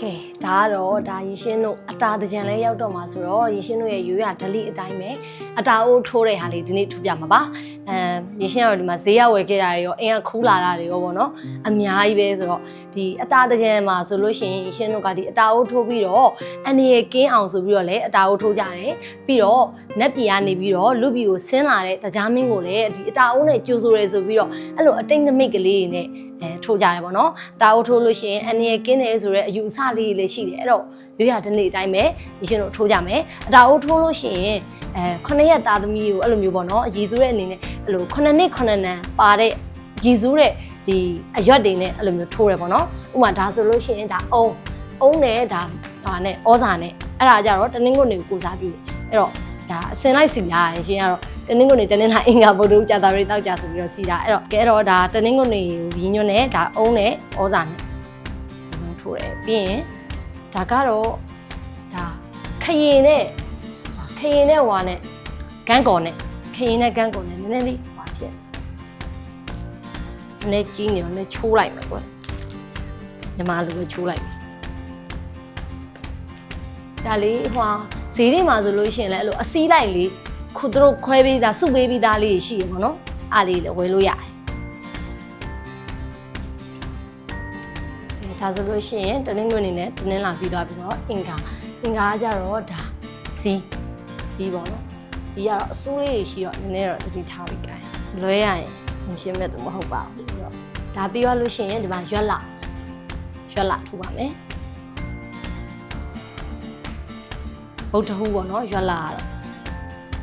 ကဲဒါကတော့ဒါရေရှင်းတို့အတာတကြံလဲရောက်တော့မှာဆိုတော့ရေရှင်းတို့ရဲ့ရိုးရဓလိအတိုင်းပဲအတာအိုးထိုးတဲ့ဟာလေးဒီနေ့ထူပြမှာပါအဲရေရှင်းကတော့ဒီမှာဈေးရောက်ဝယ်ခဲ့တာတွေရောအင်းကခူးလာတာတွေရောပေါ့နော်အများကြီးပဲဆိုတော့ဒီအတာတကြံမှာဆိုလို့ရှိရင်ရေရှင်းတို့ကဒီအတာအိုးထိုးပြီးတော့အနေရကင်းအောင်ဆိုပြီးတော့လည်းအတာအိုးထိုးကြတယ်ပြီးတော့နက်ပြည်ကနေပြီးတော့လူပြည်ကိုဆင်းလာတဲ့တကြားမင်းကိုလည်းဒီအတာအိုးနဲ့ကြိုးဆိုရဲဆိုပြီးတော့အဲ့လိုအတိတ်နမိတ်ကလေးတွေနဲ့အဲထိုးကြတယ်ပေါ့နော်အတာအိုးထိုးလို့ရှိရင်အနေရကင်းတယ်ဆိုတော့အယူအဆလေးတွေလည်းရှိတယ်အဲ့တော့ရိုးရတဲ့နေ့အတိုင်းပဲဒီရှင်တို့ထိုးကြမယ်အတာအိုးထိုးလို့ရှိရင်အဲခုနှစ်ရက်သားသမီးကိုအဲ့လိုမျိုးပေါ့နော်ရည်စူးတဲ့အနေနဲ့အဲ့လိုခုနှစ်နှစ်ခုနှစ်နန်းပါတဲ့ရည်စူးတဲ့ဒီအရွက်တွေနဲ့အဲ့လိုမျိုးထိုးရပေါ့နော်ဥပမာဒါဆိုလို့ရှိရင်ဒါအုံအုံနဲ့ဒါဒါနဲ့ဩဇာနဲ့အဲ့ဒါကြတော့တနင်္ဂနွေကိုကိုစားပြုတယ်အဲ့တော့ဒါအစင်လိုက်စီများရင်ရှင်ကတော့တနင်္ဂနွေတနင်္လာအင်္ဂါဗုဒ္ဓဦးကြာတာတွေတောက်ကြဆိုပြီးတော့စီတာအဲ့တော့ကဲတော့ဒါတနင်္ဂနွေကိုရင်းညွန်းနဲ့ဒါအုံနဲ့ဩဇာနဲ့ ထိုးတယ်ပြီးရင်ဒါကတော့ဒါခရင်နဲ့ခရင်နဲ့ဟွာနဲ့ဂန်းကော်နဲ့ခရင်နဲ့ဂန်းကော်နဲ့နည်းနည်းလေးဟွာဖြစ်နည်းနည်းကြီးနေတော့နည်းချိုးလိုက်မယ်ကွယ်ညီမလိုပဲချိုးလိုက်မယ်ဒါလေးဟွာဈေးတွေမှာဆိုလို့ရှိရင်လည်းအဲ့လိုအစည်းလိုက်လေးခုတို့ခွဲပေးတာစုပေးပြီးသားလေးတွေရှိရပါတော့အားလေးလည်းဝယ်လို့ရတယ် ဒါဆိုလို့ရှိရင်တနင်္ဂနွေနေ့နဲ့တနင်္လာပြီးသွားပြီဆိုတော့အင်္ဂါအင်္ဂါကကြတော့ဒါစီးစီးပေါ့နော်စီးကတော့အစိုးလေးတွေရှိတော့နည်းနည်းတော့တတိထားပြီးကြတယ်လွဲရရင်မရှင်းမဲ့သူမဟုတ်ပါဘူးဆိုတော့ဒါပြီးသွားလို့ရှိရင်ဒီမှာရွက်လာရွက်လာထူပါမယ်ဗုဒ္ဓဟူပေါ့နော်ရွက်လာကတော့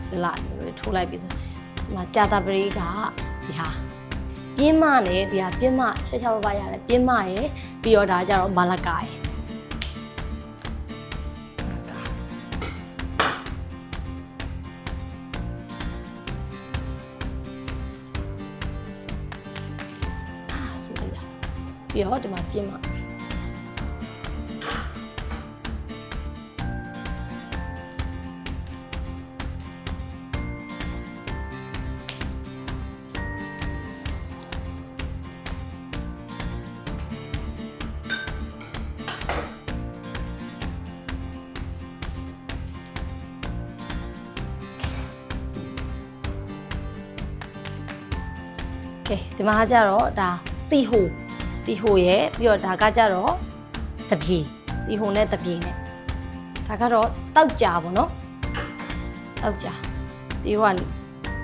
ရွက်လာမျိုးထိုးလိုက်ပြီဆိုဒီမှာကြာတာပရိကဒီဟာ ပြင်းမနဲ့ဒီဟာပြင်းမချက်ချက်ပါပါရတယ်ပြင်းမရယ်ပြီးတော့ဒါကြတော့မာလကာရယ်အာဆိုလိုက်တာပြီးတော့ဒီမှာပြင်းမ ကဲဒီမှာကကြတော့ဒါတီဟိုတီဟိုရဲ့ပြီးတော့ဒါကကြတော့တပြေတီဟိုနဲ့တပြေနဲ့ဒါကတော့တောက်ကြပါတော့တောက်ကြတီဟိုက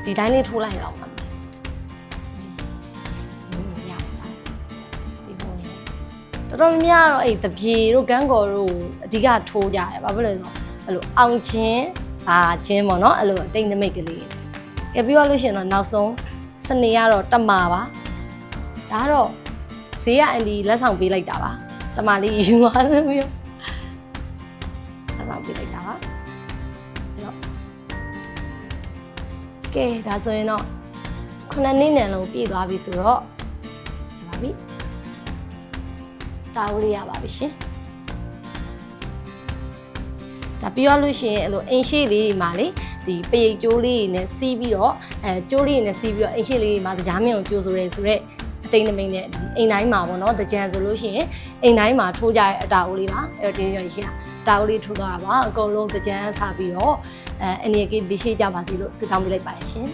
ဒီတိုင်းလေးထိုးလိုက်အောင်ပါမယ်อืมရပါတီဟိုနဲ့တော်တော်များများတော့အဲ့တပြေတို့ကန်းကော်တို့အဓိကထိုးကြတယ်ဘာဖြစ်လဲဆိုတော့အဲ့လိုအောင်ချင်းအာချင်းပေါ့နော်အဲ့လိုအတိတ်နမိတ်ကလေးကဲပြီးတော့လို့ရှိရင်တော့နောက်ဆုံး စနေကတော့တမာပါဒါကတော့ဈေးကအန်ဒီလက်ဆောင်ပေးလိုက်တာပါတမာလေးယူပါဆိုပြီးတော့လက်ဆောင်ပေးလိုက်တာပါအဲ့တော့ကဲဒါဆိုရင်တော့ခုနှစ်နှစ်နဲ့လုံးပြည့်သွားပြီဆိုတော့ရပါပြီတာဝလေးရပါပြီရှင် ဒါပြီးတော့လို့ရှိရင်အဲ့လိုအင်ရှိလေးတွေမှာလေဒီပရိတ်ကျိုးလေးတွေနဲ့စီးပြီးတော့အဲကျိုးလေးတွေနဲ့စီးပြီးတော့အင်ရှိလေးတွေမှာကြားမင်းကိုကျိုးဆိုရဲဆိုတော့အတိန်နမိန်နဲ့ဒီအိမ်တိုင်းမှာပေါ့နော်တကြံဆိုလို့ရှိရင်အိမ်တိုင်းမှာထိုးကြတဲ့အတာအိုးလေးပါအဲ့တော့ဒီနေ့ရှိတာအတာအိုးလေးထိုးသွားတာပါအကုန်လုံးတကြံဆာပြီးတော့အဲအနေကေဘီရှိကြပါစီလို့ဆုတောင်းပေးလိုက်ပါတယ်ရှင်